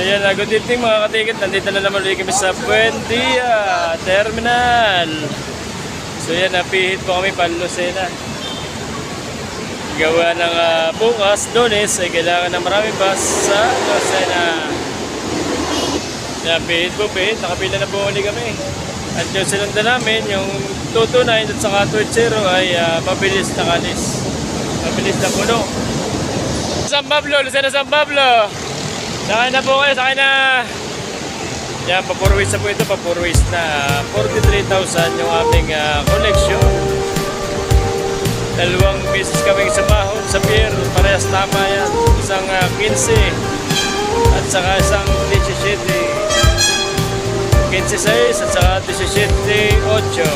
Ayan, uh, good evening mga katikit. Nandito na naman ulit kami sa Buendia Terminal. So yan, napihit po kami Panlusena. Gawa ng ah, bukas, lunes, ay kailangan ng maraming bus sa Lucena. Napihit po, pihit. Nakapila na po ulit kami. At yung sinundan namin, yung 229 at saka 20 ay ah, mabilis na kalis. Mabilis na puno. San Pablo, Lucena San Pablo. Sakay na po kayo, sakay na. Yan, papurwis na po ito, papurwis na. 43,000 yung aming ah, collection. Dalawang beses kaming sumahod sa pier, parehas tama yan. Isang ah, 15 at saka isang 17. 15.6 at saka 17.8.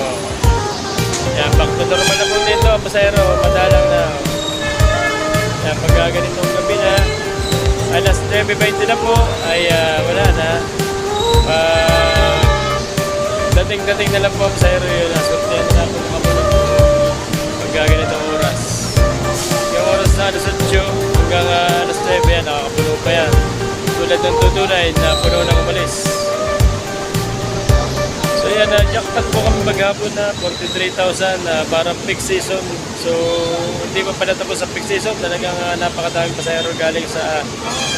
Yan, back to normal na po dito, pasayro, madalang na. Yan, pagka ganitong gabi na, alas 9.20 na po, ay ah, wala na. Ah, dating-dating na lang po sa ero yun. Nasuntihan na po mga puno. Pagka ganitong oras. Yung oras na alas 8 hanggang ah, alas 9 yan, nakakapuno pa yan. Tulad ng tutunay na puno ng umalis. So yan, uh, jackpot po kami maghapon na 43,000 na parang peak season. So hindi pa pala tapos sa peak season. Talagang uh, napakadaming pasahero galing sa uh,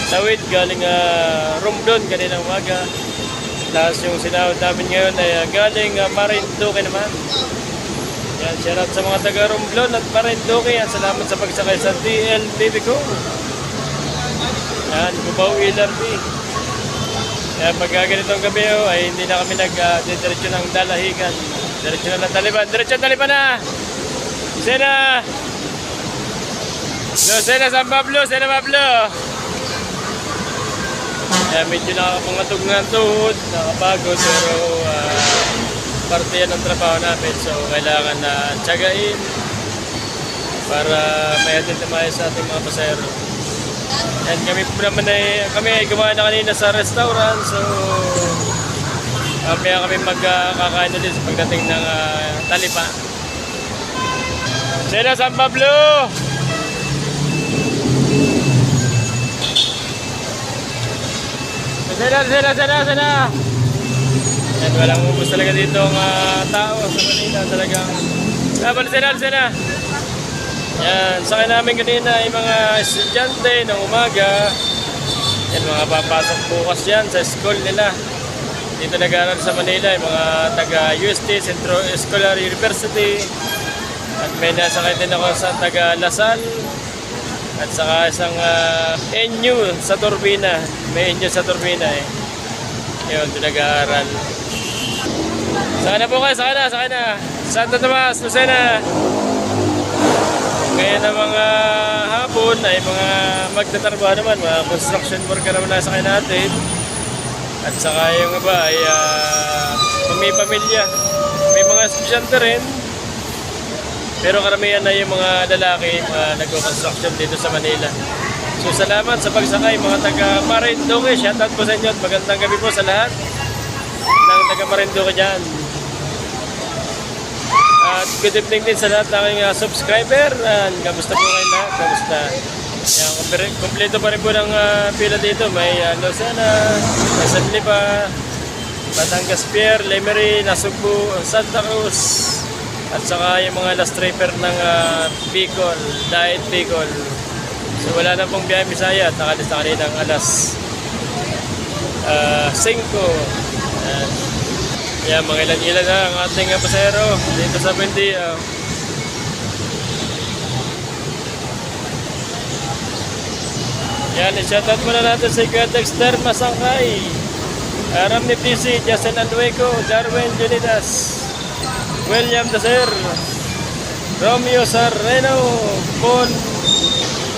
Tawid, galing uh, Romblon kanina umaga. Tapos yung sinawad namin ngayon ay uh, galing uh, Marinduque naman. Yan, shout out sa mga taga Romblon at Marinduque. Yan, salamat sa pagsakay sa DLBB ko. Yan, Cubao LRT. Kaya pagka ganitong gabi oh, ay hindi na kami nag-diretso ng dalahigan. Diretso na ng Taliban. Diretso Taliban na! Sena! No, Sena San Pablo! Sena Pablo! Kaya medyo nakakapangatog nga ang tuhod, nakapagod, pero ah, parte yan ng trabaho namin. So kailangan na tiyagain para may atid na maayos sa ating mga pasayro. And kami po naman ay, kami ay gumawa na kanina sa restaurant. So, mamaya kami magkakain ulit sa pagdating ng uh, talipa. Sena San Pablo! Sena, sena, sena, sena! Yan, walang ubus talaga dito ang ah, tao sa Manila. Talagang, laban, sena, sena! Yan, sa namin kanina ay mga estudyante ng umaga. Yan, mga papasok bukas yan sa school nila. Dito nag-aaral sa Manila, yung mga taga UST, Centro Escolar University. At may nasakay din ako sa taga Lasal. At saka isang uh, NU sa Turbina. May NU sa Turbina eh. Yun, doon nag-aaral. Saka na po kayo, saka na, saka na. Santo Tomas, Lucena. Kaya ng mga hapon ay mga magtatrabaho naman, mga construction worker naman nasa kayo natin. At saka yung iba ay uh, may pamilya. May mga estudyante rin. Pero karamihan na yung mga lalaki mga nagko-construction dito sa Manila. So salamat sa pagsakay mga taga Marinduque. Shoutout po sa inyo at magandang gabi po sa lahat ng taga Marinduque dyan. At good evening din sa lahat ng aking uh, subscriber. And kamusta po kayo lahat? Kamusta? Yan, kumpleto pa rin po ng uh, pila dito. May uh, Lucena, San Lipa, Batangas Pier, Lemery, Nasugbu, Santa Cruz. At saka yung mga last tripper ng uh, Bicol, Diet Bicol. So wala na pong biyahe Bisaya at nakalis na kaninang alas uh, 5. Yan, mga ilan-ilan na ang ating uh, pasero dito sa Bendia. Yan, i-shoutout muna natin si Dexter Masangkay. Aram ni PC, Justin Andueco, Darwin Junidas, William Dacer, Romeo Sarreno, Bon.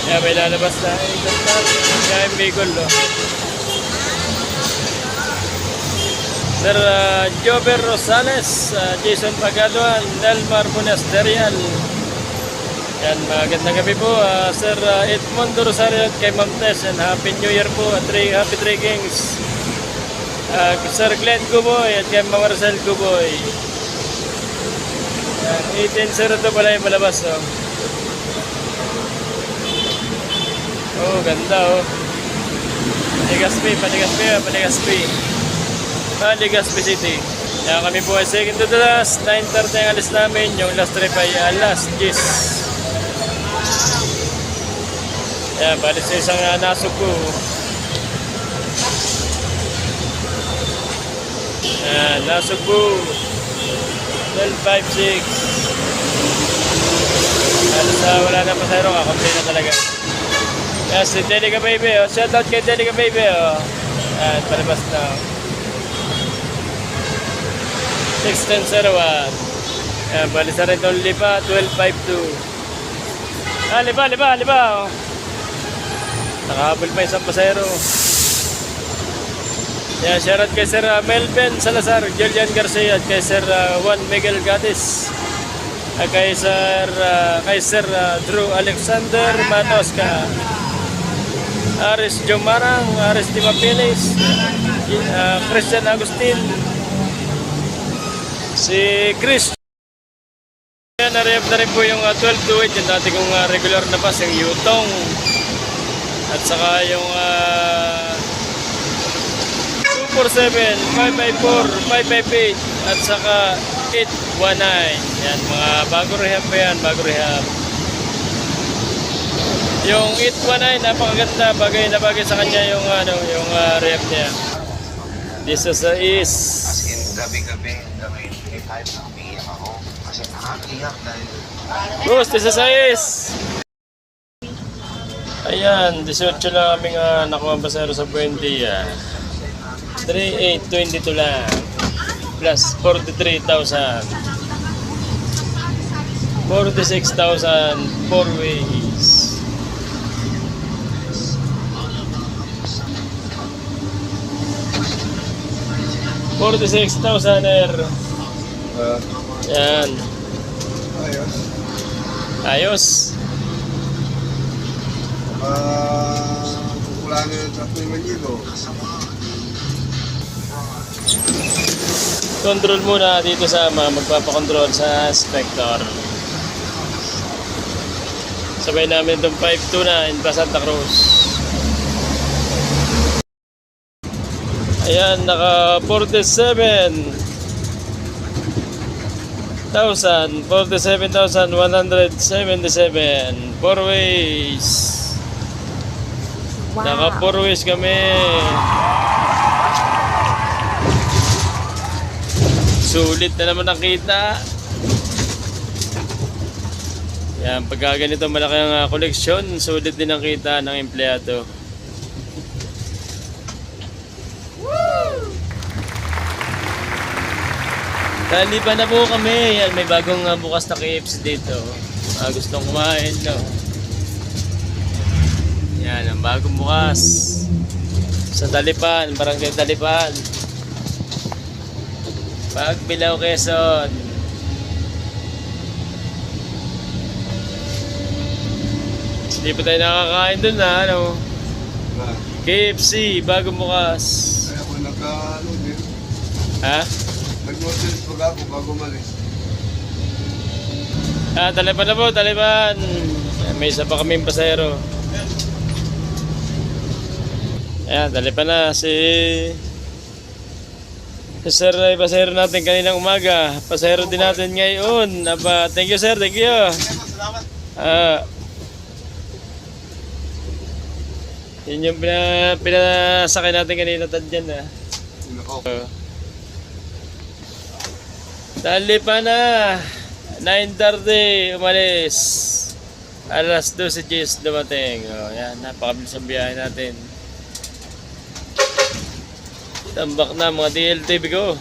Yan, may lalabas na. Yan, Bicol, no? Sir uh, Jover Rosales, uh, Jason Pagaduan, Delmar Monasterial. Yan, magandang gabi po. Uh, Sir uh, Edmondo Rosario at kay Ma'am Tess and Happy New Year po at three, Happy Three Kings. Uh, Sir Glenn Guboy at kay Ma'am Marcel Guboy. Yan, 1802 pala yung malabas. Oh. oh, ganda oh. Legazpi, Paligaspi, Paligaspi. Paligaspi City. Kaya kami po ay second to the last. 9.30 ang alis namin. Yung last trip ay alas 10. Ayan, balik sa isang uh, nasuko. Ayan, nasuko. 12.56. Halos uh, wala na pasayro, kakampi na talaga. Yes, si Delica Baby. Oh. Shout out kay Delica Baby. Oh. Ayan, palabas na. 61001. Ayan, balis na rin itong liba. 1252. Ah, liba, liba, liba. Oh. Nakahabol pa isang pasayro. Yan, shout out kay Sir uh, Melvin Salazar, Julian Garcia, at kay Sir uh, Juan Miguel Gatis. At kay Sir, kay Sir Drew Alexander Manoska. Aris Jomarang, Aris Timapilis, uh, Christian Agustin, si Chris. Yan, na-rep na rin po yung uh, 12 to 8, yung dati kong uh, regular na bus, yung Yutong. At saka yung uh, 247, 554, 558, at saka 819. Yan, mga bago rehab pa yan, bago rehab. Yung 819, napakaganda, bagay na bagay sa kanya yung ano, yung uh, rehab niya. This is uh, is As gabi-gabi, gabi, eh, kahit umiiyak ako. Kasi nakakiyak dahil Boss, this is is. Ayan, 18 lang kami nga nakuha ang pasero sa Buendia. 3,822 lang. Plus 43,000. 46,000 four ways. Forty-six thousand er. Uh, Yan. ayos. Ayos. Uh, kukulangan ng 3,000. Control muna dito sa mga magpapakontrol sa Spector. Sabay namin itong 529 pa Santa Cruz. Ayan, naka 47 1,000, 47,177 Four ways Naka four ways kami Sulit na naman ang kita. Yan, pagka ganito malaki ang uh, koleksyon, sulit din ang kita ng empleyado. Dali pa na po kami. Yan, may bagong uh, bukas na KFC dito. Uh, gustong kumain, no? Yan, ang bagong bukas. Sa Talipan, Barangay Talipan. Pagbilaw Quezon. Hindi pa tayo nakakain dun na ano. Na, KFC, bagong bukas. kaya ako nagka-ano din. Ha? Nag-notice pag ako bago malis. Ah, Taliban na po, Taliban. May isa pa kaming pasahero. Ayan, Taliban na si... Si Sir ay pasahero natin kaninang umaga. Pasahero din natin ngayon. Aba, thank you sir, thank you. Salamat. Ah. yun yung pina, pinasakay natin kanina tadyan na. Nako. Dali pa na. 9.30 umalis. Alas 12 G's dumating. O, yan, napakabilis ang biyahe natin. Tambak na mga DLTV ko.